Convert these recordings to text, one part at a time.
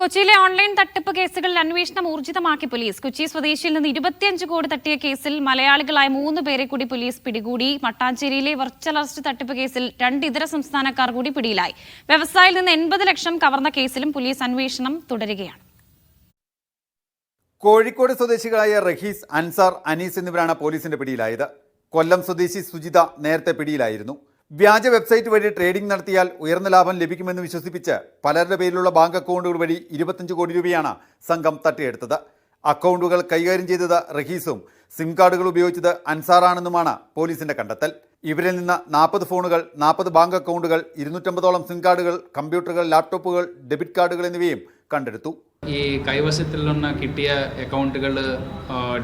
കൊച്ചിയിലെ ഓൺലൈൻ തട്ടിപ്പ് കേസുകളിൽ അന്വേഷണം ഊർജിതമാക്കി പോലീസ്. കൊച്ചി സ്വദേശിയിൽ നിന്ന് ഇരുപത്തിയഞ്ച് കോടി തട്ടിയ കേസിൽ മലയാളികളായ മൂന്ന് പേരെ കൂടി പോലീസ് പിടികൂടി. മട്ടാഞ്ചേരിയിലെ വെർച്വൽ അറസ്റ്റ് തട്ടിപ്പ് കേസിൽ രണ്ട് ഇതര സംസ്ഥാനക്കാർ കൂടി പിടിയിലായി. വ്യവസായിയിൽ നിന്ന് എൺപത് ലക്ഷം കവർന്ന കേസിലും പോലീസ് അന്വേഷണം തുടരുകയാണ്. കോഴിക്കോട് സ്വദേശികളായ റഹീസ് അൻസാർ അനീസ് എന്നിവരാണ് പോലീസിന്റെ പിടിയിലായത്. കൊല്ലം സ്വദേശി സുജിത നേരത്തെ പിടിയിലായിരുന്നു. വ്യാജ വെബ്സൈറ്റ് വഴി ട്രേഡിംഗ് നടത്തിയാൽ ഉയർന്ന ലാഭം ലഭിക്കുമെന്ന് വിശ്വസിപ്പിച്ച് പലരുടെ പേരിലുള്ള ബാങ്ക് അക്കൗണ്ടുകൾ വഴി ഇരുപത്തഞ്ച് കോടി രൂപയാണ് സംഘം തട്ടിയെടുത്തത്. അക്കൗണ്ടുകൾ കൈകാര്യം ചെയ്തത് റഹീസും സിം കാർഡുകൾ ഉപയോഗിച്ചത് അൻസാറാണെന്നുമാണ് പോലീസിന്റെ കണ്ടെത്തൽ. ഇവരിൽ നിന്ന് നാൽപ്പത് ഫോണുകൾ നാൽപ്പത് ബാങ്ക് അക്കൗണ്ടുകൾ ഇരുന്നൂറ്റമ്പതോളം സിം കാർഡുകൾ കമ്പ്യൂട്ടറുകൾ ലാപ്ടോപ്പുകൾ ഡെബിറ്റ് കാർഡുകൾ എന്നിവയും കണ്ടെടുത്തു. ഈ കൈവശത്തിൽ നിന്ന് കിട്ടിയ അക്കൗണ്ടുകൾ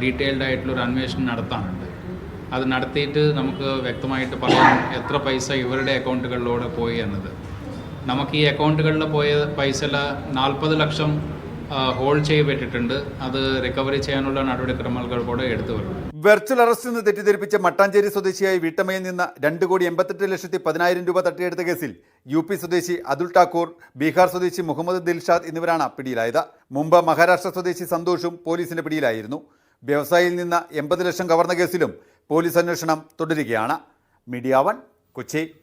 ഡീറ്റെയിൽഡ് ആയിട്ടുള്ള ഒരു അന്വേഷണം നടത്താനുണ്ട്. അത് നടത്തിയിട്ട് നമുക്ക് വ്യക്തമായിട്ട് പറയാം എത്ര പൈസ ഇവരുടെ അക്കൗണ്ടുകളിലൂടെ പോയി എന്നത്. നമുക്ക് ഈ അക്കൗണ്ടുകളിൽ പോയ പൈസ നാൽപ്പത് ലക്ഷം ഹോൾഡ് ചെയ്യപ്പെട്ടിട്ടുണ്ട്. അത് റിക്കവറി ചെയ്യാനുള്ള നടപടിക്രമങ്ങൾ കൂടെ എടുത്തു വരുന്നു വെർച്വൽ അറസ്റ്റ് നിന്ന് തെറ്റിദ്ധരിപ്പിച്ച മട്ടാഞ്ചേരി സ്വദേശിയായി വീട്ടമ്മയിൽ നിന്ന് രണ്ട് കോടി എൺപത്തെട്ട് ലക്ഷത്തി പതിനായിരം രൂപ തട്ടിയെടുത്ത കേസിൽ യു പി സ്വദേശി അതുൽ ഠാക്കൂർ ബീഹാർ സ്വദേശി മുഹമ്മദ് ദിൽഷാദ് എന്നിവരാണ് പിടിയിലായത്. മുമ്പ് മഹാരാഷ്ട്ര സ്വദേശി സന്തോഷും പോലീസിന്റെ പിടിയിലായിരുന്നു. വ്യവസായിയിൽ നിന്ന് എൺപത് ലക്ഷം കവർന്ന കേസിലും പോലീസ് അന്വേഷണം തുടരുകയാണ്. Media one Kochi.